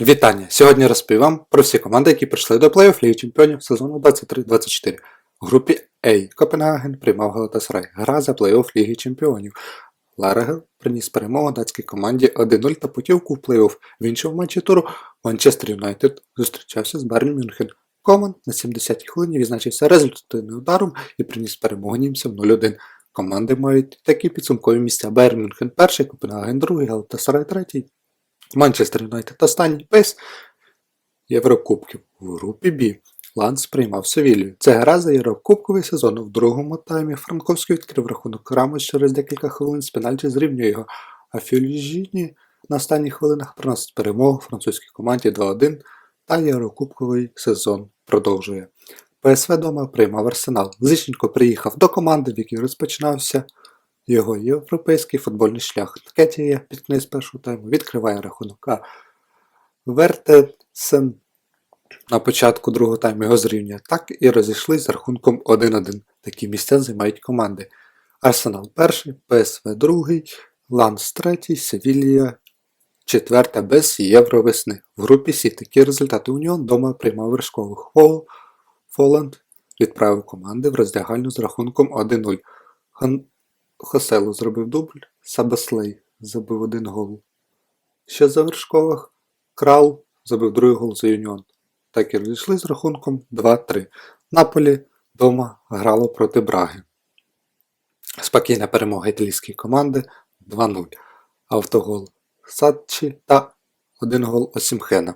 Вітання! Сьогодні розповім вам про всі команди, які прийшли до плей-офф Ліги Чемпіонів сезону 23-24. В групі А Копенгаген приймав Галатасарай. Гра за плей-офф Ліги Чемпіонів. Ларегел приніс перемогу датській команді 1-0 та путівку в плей-офф. В іншому матчі туру Манчестер Юнайтед зустрічався з Берн Мюнхен. Коман на 70-й хвилині відзначився результативним ударом і приніс перемогу німцям 0-1. Команди мають такі підсумкові місця. Берн Мюнхен перший, Копенгаген другий, Галатасарай третій. Манчестер Юнайтед останній без Єврокубків в групі Б. Ланс приймав Севілію. Це гра за Єврокубковий сезон. В другому таймі Франковський відкрив рахунок Рамос через декілька хвилин з пенальті зрівнює його. А Фюльжіні на останніх хвилинах приносить перемогу французькій команді 2-1 та Єврокубковий сезон продовжує. ПСВ дома приймав Арсенал. Зиченко приїхав до команди, в якій розпочинався його європейський футбольний шлях. Кетія під кінець першого тайму відкриває рахунок. А Вертесен на початку другого тайму його зрівнює. Так і розійшлись з рахунком 1-1. Такі місця займають команди. Арсенал перший, ПСВ другий, Ланс третій, Севілія четверта без Євровесни. В групі Сі такі результати Уніон дома приймав вершкових. Фол, Фоланд відправив команди в роздягальню з рахунком 1-0. Хосело зробив дубль, Сабаслей забив один гол. Ще за вершкових Крал забив другий гол за Юніон. Так і розійшли з рахунком 2-3. Наполі дома грало проти Браги. Спокійна перемога італійської команди 2-0. Автогол Садчі та один гол Осімхена.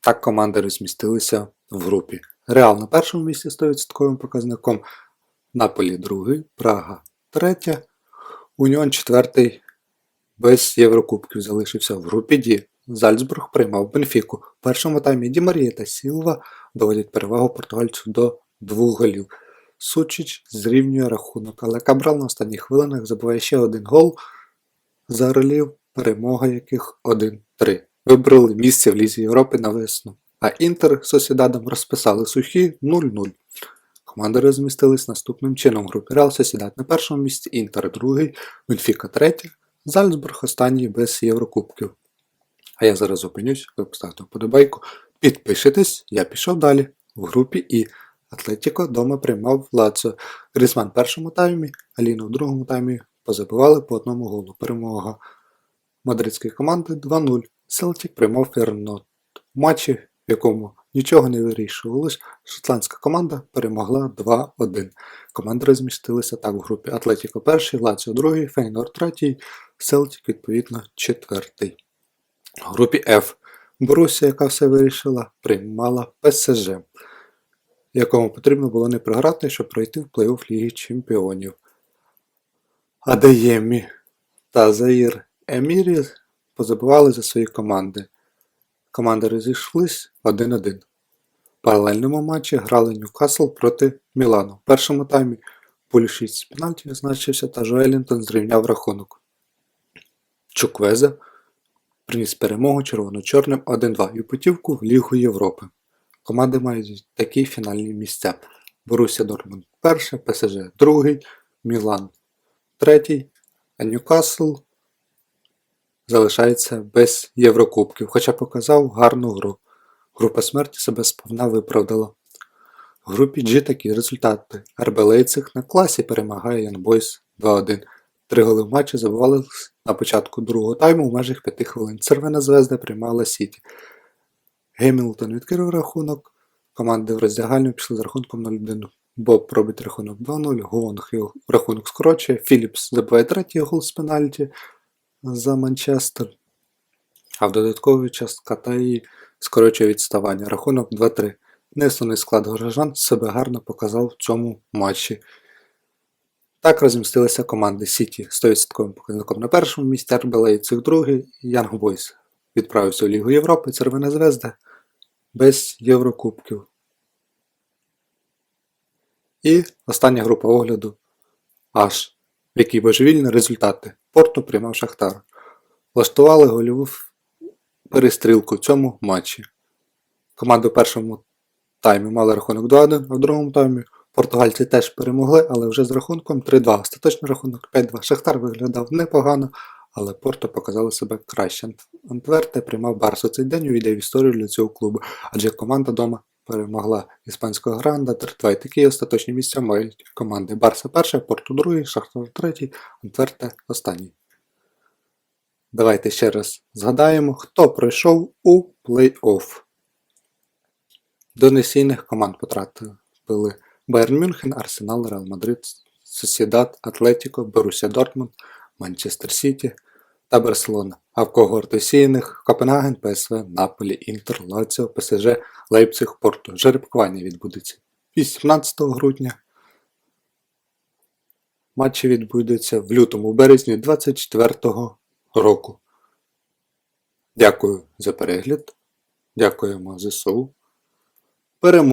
Так команди розмістилися в групі. Реал на першому місці з 100% показником. Наполі другий, Прага третя, Уніон четвертий без Єврокубків залишився в групі Ді. Зальцбург приймав Бенфіку. В першому таймі Ді Марія та Сілва доводять перевагу португальцю до двох голів. Сучич зрівнює рахунок, але Кабрал на останніх хвилинах забуває ще один гол за ролів, перемога яких 1-3. Вибрали місце в Лізі Європи на весну. А Інтер з Сосідадом розписали сухі 0-0. Команди розмістились наступним чином. Групі Реал Сосідат на першому місці, Інтер другий, Бенфіка третя, Зальцбург останній без Єврокубків. А я зараз зупинюсь, ви поставте вподобайку. Підпишитесь, я пішов далі. В групі І. Атлетіко дома приймав Лацо. Грізман в першому таймі, Аліно в другому таймі позабивали по одному голу. Перемога мадридської команди 2-0. Селтік приймав Фернот. В матчі, в якому нічого не вирішувалось, шотландська команда перемогла 2-1. Команди розмістилися так в групі Атлетіко перший, Лаціо другий, Фейнор третій, Селтік відповідно четвертий. В групі F Борусія, яка все вирішила, приймала ПСЖ, якому потрібно було не програти, щоб пройти в плей-офф Ліги Чемпіонів. Адеємі та Заїр Емірі позабували за свої команди. Команди розійшлись 1-1. В паралельному матчі грали Ньюкасл проти Мілану. В першому таймі Пулішіт з пенальті відзначився та Жоелінтон зрівняв рахунок. Чуквезе приніс перемогу червоно-чорним 1-2 і путівку в Лігу Європи. Команди мають такі фінальні місця. Боруся Дортмунд перше, ПСЖ другий, Мілан третій, а Ньюкасл залишається без Єврокубків, хоча показав гарну гру. Група смерті себе сповна виправдала. В групі G такі результати. РБ Лейцих на класі перемагає Ян Бойс 2-1. Три голи в матчі забивали на початку другого тайму в межах 5 хвилин. Червона звезда приймала Сіті. Гемілтон відкрив рахунок. Команди в роздягальню пішли з рахунком 0-1. Боб робить рахунок 2-0, Гуонг рахунок скорочує, Філіпс забиває третій гол з пенальті за Манчестер. А в додатковий час Катаї скорочує відставання. Рахунок 2-3. Несланий склад горожан себе гарно показав в цьому матчі. Так розмістилися команди Сіті 100% показником на першому місці, РБ Лейпциг другий, Янг Бойс відправився у Лігу Європи, Червона Звезда без Єврокубків. І остання група огляду Аж, в якій божевільні результати. Порту приймав Шахтар. Влаштували гольову перестрілку в цьому матчі. Команди в першому таймі мали рахунок 2-1, а в другому таймі португальці теж перемогли, але вже з рахунком 3-2. Остаточний рахунок 5-2. Шахтар виглядав непогано, але Порто показали себе краще. Антверте приймав Барсу. Цей день увійде в історію для цього клубу, адже команда дома перемогла іспанського Гранда 3-2. І такі остаточні місця мають команди Барса перша, Порту другий, Шахтар третій, Антверте останній. Давайте ще раз згадаємо, хто пройшов у плей-офф. До несійних команд потрапили Байерн Мюнхен, Арсенал, Реал Мадрид, Сосідат, Атлетіко, Боруся Дортмунд, Манчестер Сіті та Барселона. А в когорти сійних Копенгаген, ПСВ, Наполі, Інтер, Лаціо, ПСЖ, Лейпциг, Порту. Жеребкування відбудеться 18 грудня. Матчі відбудуться в лютому березні 24 року. Дякую за перегляд. Дякуємо ЗСУ. Переможемо!